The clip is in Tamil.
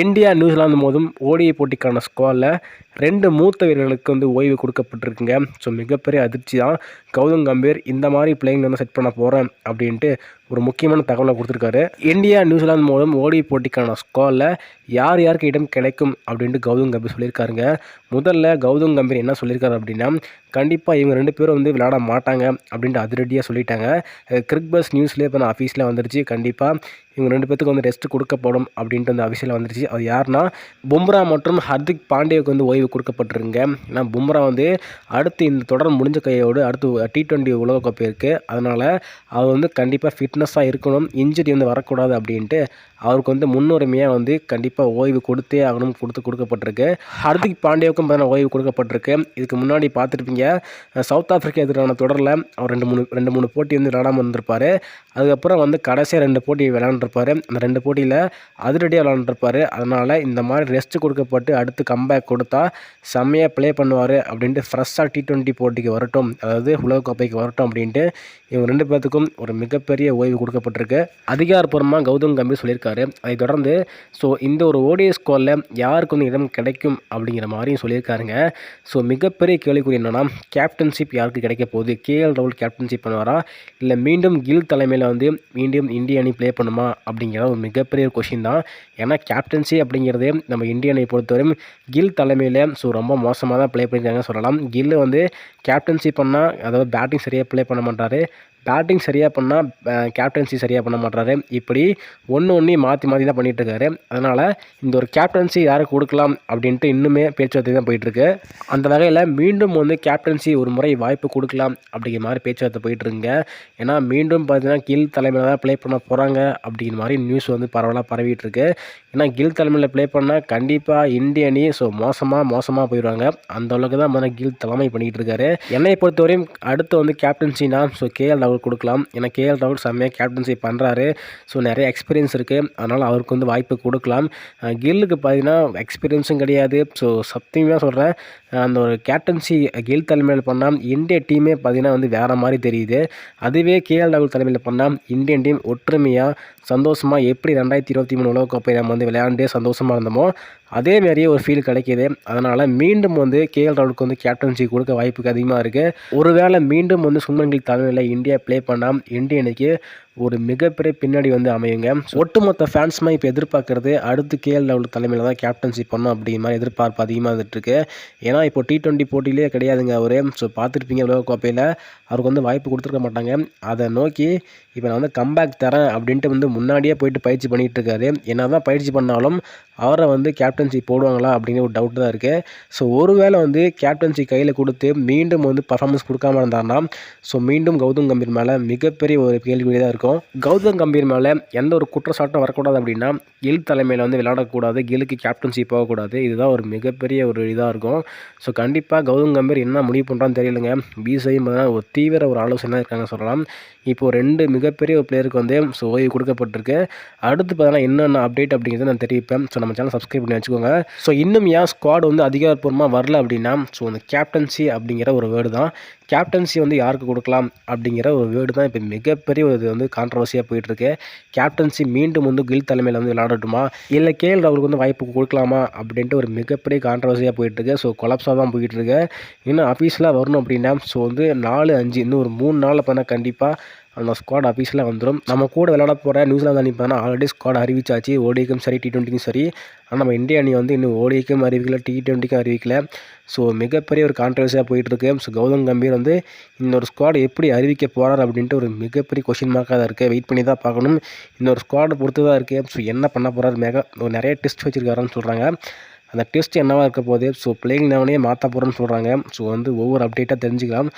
இந்தியா நியூசிலாந்து மோதும் ஓடிஐ போட்டிக்கான ஸ்குவாடில் ரெண்டு மூத்த வீரர்களுக்கு வந்து ஓய்வு கொடுக்கப்பட்டிருக்குங்க. ஸோ மிகப்பெரிய அதிர்ச்சி தான். கௌதம் கம்பீர் இந்த மாதிரி பிளேயிங் வந்து செட் பண்ண போகிறேன் அப்படின்ட்டு ஒரு முக்கியமான தகவலை கொடுத்துருக்காரு. இந்தியா நியூசிலாந்து மூலம் ஓடி போட்டிக்கான ஸ்கோரில் யார் யாருக்கு இடம் கிடைக்கும் அப்படின்ட்டு கௌதம் கம்பீர் சொல்லியிருக்காருங்க. முதல்ல கௌதம் கம்பீர் என்ன சொல்லியிருக்காரு அப்படின்னா கண்டிப்பாக இவங்க ரெண்டு பேரும் வந்து விளையாட மாட்டாங்க அப்படின்ட்டு அதிரடியாக சொல்லிட்டாங்க. கிரிக் பஸ் நியூஸ்லேயே இப்போ நான் ஆஃபீஸில் வந்துருச்சு. கண்டிப்பாக இவங்க ரெண்டு பேத்துக்கு வந்து ரெஸ்ட் கொடுக்கப்படும் அப்படின்ட்டு அந்த அஃபீஷியலாக வந்துருச்சு. அது யாருன்னா பும்ரா மற்றும் ஹர்திக் பாண்டேவுக்கு வந்து ஓய்வு கொடுக்கப்பட்டிருங்க ஏன்னா பும்ரா வந்து அடுத்து இந்த தொடர் முடிஞ்ச கையோடு அடுத்து டி ட்வெண்ட்டி உலகக்கோப்பை இருக்குது அதனால் அவர் வந்து கண்டிப்பாக ஃபிட்னஸ் ஃபிட்னஸாக இருக்கணும் இன்ஜுரி வந்து வரக்கூடாது அப்படின்ட்டு அவருக்கு வந்து முன்னுரிமையாக வந்து கண்டிப்பாக ஓய்வு கொடுத்தே ஆகணும் கொடுத்து கொடுக்கப்பட்டிருக்கு. ஹர்திக் பாண்டியாவுக்கும் பார்த்தீங்கன்னா ஓய்வு கொடுக்கப்பட்டிருக்கு. இதுக்கு முன்னாடி பார்த்துருப்பீங்க சவுத் ஆஃப்ரிக்கா எதிரான தொடரில் அவர் ரெண்டு மூணு ரெண்டு மூணு போட்டி வந்து விளையாடாமல் இருந்திருப்பார். அதுக்கப்புறம் வந்து கடைசியாக ரெண்டு போட்டி விளையாண்டுருப்பார். அந்த ரெண்டு போட்டியில் அதிரடியாக விளையாண்டுருப்பார். அதனால் இந்த மாதிரி ரெஸ்ட் கொடுக்கப்பட்டு அடுத்து கம்பேக் கொடுத்தா செம்மையாக ப்ளே பண்ணுவார் அப்படின்ட்டு ஃப்ரெஷ்ஷாக டி ட்வெண்ட்டி போட்டிக்கு வரட்டும் அதாவது உலகக்கோப்பைக்கு வரட்டும் அப்படின்ட்டு இவங்க ரெண்டு பேர்த்துக்கும் ஒரு மிகப்பெரிய ஓய்வு கொடுக்கப்பட்டிருக்கு. அதிகாரப்பூர்வமாக கௌதம் கம்பீர் சொல்லியிருக்காரு. அதை தொடர்ந்து ஸோ இந்த ஒரு ஓடிஎஸ் கோலில் யாருக்கு வந்து இடம் கிடைக்கும் அப்படிங்கிற மாதிரியும் சொல்லியிருக்காருங்க. ஸோ மிகப்பெரிய கேள்விக்குறி என்னென்னா கேப்டன்ஷிப் யாருக்கு கிடைக்க போகுது? கேஎல் ராகுல் கேப்டன்ஷிப் பண்ணுவாரா? இல்லை மீண்டும் கில் தலைமையில் வந்து மீண்டும் இந்திய அணி ப்ளே பண்ணுமா? அப்படிங்கிற ஒரு மிகப்பெரிய கொஷின் தான். ஏன்னா கேப்டன்சி அப்படிங்கிறது நம்ம இந்திய அணியை பொறுத்தவரையும் கில் தலைமையில் ஸோ ரொம்ப மோசமாக தான் ப்ளே பண்ணியிருக்காங்க சொல்லலாம். கில்லு வந்து கேப்டன்சி பண்ணால் அதாவது பேட்டிங் சரியாக ப்ளே பண்ண மாட்டார். பேட்டிங் சரியாக பண்ணால் கேப்டன்சி சரியாக பண்ண மாட்டாரு இப்படி ஒன்று ஒன்றையும் மாற்றி மாற்றி தான் பண்ணிகிட்ருக்காரு அதனால் இந்த ஒரு கேப்டன்சி யாருக்கு கொடுக்கலாம் அப்படின்ட்டு இன்னுமே பேச்சுவார்த்தை தான் போயிட்டுருக்கு. அந்த வகையில் மீண்டும் வந்து கேப்டன்சி ஒரு முறை வாய்ப்பு கொடுக்கலாம் அப்படிங்கிற மாதிரி பேச்சுவார்த்தை போயிட்டுருங்க. ஏன்னா மீண்டும் பார்த்தீங்கன்னா கில் தலைமையில் தான் ப்ளே பண்ண போகிறாங்க அப்படிங்கிற மாதிரி நியூஸ் வந்து பரவலாக பரவிட்டு இருக்கு ஏன்னா கில் தலைமையில் ப்ளே பண்ணால் கண்டிப்பாக இந்திய அணி ஸோ மோசமாக மோசமாக போயிடுவாங்க. அந்த அளவுக்கு தான் முதல்ல கில் தலைமை பண்ணிகிட்டு இருக்காரு என்னை பொறுத்தவரையும் அடுத்து வந்து கேப்டன்சினா ஸோ கேஎல் ராகுல் கொடுக்கலாம். ஏன்னா கேஎல் ராகுல் செம்மையாக கேப்டன்சி பண்ணுறாரு ஸோ நிறைய எக்ஸ்பீரியன்ஸ் இருக்குது அதனால் அவருக்கு வந்து வாய்ப்பு கொடுக்கலாம். கில்லுக்கு பார்த்தீங்கன்னா எக்ஸ்பீரியன்ஸும் கிடையாது. ஸோ சத்தியமாக சொல்கிறேன் அந்த ஒரு கேப்டன்சி கில் தலைமையில் பண்ணால் இந்திய டீமே பார்த்தீங்கன்னா வந்து வேறு மாதிரி தெரியுது. அதுவே கேஎல் ராகுல் தலைமையில் பண்ணால் இந்தியன் டீம் ஒற்றுமையாக சந்தோஷமாக எப்படி ரெண்டாயிரத்தி இருபத்தி மூணு உலகக்கோப்பை நம்ம வந்து விளையாண்டே சந்தோஷமாக இருந்தோமோ அதே மாதிரியே ஒரு ஃபீல் கிடைக்கிது. அதனால் மீண்டும் வந்து கேஎல் ராகுலுக்கு வந்து கேப்டன்சி கொடுக்க வாய்ப்புக்கு அதிகமாக இருக்குது ஒருவேளை மீண்டும் வந்து சுமன் கில் தலைமையில் இந்தியா ப்ளே பண்ணால் இந்திய அணிக்கு ஒரு மிகப்பெரிய பின்னாடி வந்து அமையுங்க. ஒட்டுமொத்த ஃபேன்ஸ்மா இப்போ எதிர்பார்க்குறது அடுத்து கேஎல் ராகுல் தலைமையில் தான் கேப்டன்சி பண்ணோம் அப்படிங்கிற மாதிரி எதிர்பார்ப்பு அதிகமாக இருந்துட்டுருக்கு. ஏன்னா இப்போ டி ட்வெண்ட்டி போட்டியிலே கிடையாதுங்க அவர். ஸோ பார்த்துருப்பீங்க உலகக்கோப்பையில் அவருக்கு வந்து வாய்ப்பு கொடுத்துருக்க மாட்டாங்க. அதை நோக்கி இப்போ நான் வந்து கம்பேக் தரேன் அப்படின்ட்டு வந்து முன்னாடியே போயிட்டு பயிற்சி பண்ணிகிட்டு இருக்காரு என்ன தான் பயிற்சி பண்ணாலும் அவரை வந்து கேப்டன்சி போடுவாங்களா அப்படிங்கிற ஒரு டவுட் தான் இருக்குது ஸோ ஒருவேளை வந்து கேப்டன்சி கையில் கொடுத்து மீண்டும் வந்து பர்ஃபார்மன்ஸ் கொடுக்காம இருந்தாருன்னா ஸோ மீண்டும் கௌதம் கம்பீர் மேலே மிகப்பெரிய ஒரு கேள்விக்குறி தான் இருக்கும். கௌதம் கம்பீர் மேலே எந்த ஒரு குற்றச்சாட்டும் வரக்கூடாது அப்படின்னா கில் தலைமையில் வந்து விளையாடக்கூடாது கிலுக்கு கேப்டன்சி போகக்கூடாது. இதுதான் ஒரு மிகப்பெரிய ஒரு இதாக இருக்கும். ஸோ கண்டிப்பாக கௌதம் கம்பீர் என்ன முடிவு பண்ணுறான்னு தெரியலங்க. பிசிஐயும் ஒரு தீவிர ஒரு ஆலோசனை இருக்காங்க சொல்லலாம். இப்போ ரெண்டு மிகப்பெரிய ஒரு பிளேயருக்கு வந்து ஸோ ஓய்வு கொடுக்கப்பட்டிருக்கு. அடுத்து பார்த்தீங்கன்னா என்னென்ன அப்டேட் அப்படிங்கிறத நான் தெரிவிப்பேன். ஸோ நம்ம சேனல் சப்ஸ்கிரைப் பண்ணி வச்சுக்கோங்க. ஸோ இன்னும் ஏன் ஸ்குவாட் வந்து அதிகாரப்பூர்வமாக வரல அப்படின்னா ஸோ அந்த கேப்டன்சி அப்படிங்கிற ஒரு வேர்டு தான். கேப்டன்சி வந்து யாருக்கு கொடுக்கலாம் அப்படிங்கிற ஒரு வேர்டு தான் இப்போ மிகப்பெரிய ஒரு இது வந்து கான்ட்ரவர்சியாக போயிட்டுருக்கு. கேப்டன்சி மீண்டும் வந்து கில் தலைமையில் வந்து விளையாடட்டுமா? இல்லை கேஎல் ராகுலுக்கு வந்து வாய்ப்பு கொடுக்கலாமா? அப்படின்ட்டு ஒரு மிகப்பெரிய கான்ட்ரவர்சியாக போயிட்டுருக்கு. ஸோ கொலப்ஸாக தான் போயிட்டுருக்கு. இன்னும் ஆஃபீஸில் வரணும் அப்படின்னா ஸோ வந்து நாலு அஞ்சு இன்னும் ஒரு மூணு நாளில் பண்ணால் கண்டிப்பாக அந்த ஸ்குவாட் ஆஃபீஸில் வந்துடும் நம்ம கூட விளையாட போகிற நியூசிலாந்து அணி பார்த்தீங்கன்னா ஆல்ரெடி ஸ்குவாட் அறிவிச்சாச்சு. ஓடிக்கும் சரி டி ட்வெண்ட்டிக்கும் சரி. ஆனால் நம்ம இந்திய அணி வந்து இன்னும் ஓடிக்கும் அறிவிக்கல டி ட்வெண்ட்டிக்கும் அறிவிக்கல. ஸோ மிகப்பெரிய ஒரு கான்ட்ரவர்சியாக போயிட்டுருக்கு. ஸோ கௌதம் கம்பீர் வந்து இன்னொரு ஸ்குவாட் எப்படி அறிவிக்க போகிறார் அப்படின்ட்டு ஒரு மிகப்பெரிய கொஷின் மார்க்காக தான் இருக்குது வெயிட் பண்ணி தான் பார்க்கணும். இன்னொரு ஸ்குவாடை பொறுத்து தான் இருக்குது ஸோ என்ன பண்ண போகிறார் மெக நிறைய டெஸ்ட் வச்சுருக்காருன்னு சொல்கிறாங்க அந்த டெஸ்ட் என்னவாக இருக்க போகுது? ஸோ பிளேயிங் லெவனே மாற்ற போகிறோன்னு சொல்கிறாங்க ஸோ வந்து ஒவ்வொரு அப்டேட்டாக தெரிஞ்சுக்கலாம்.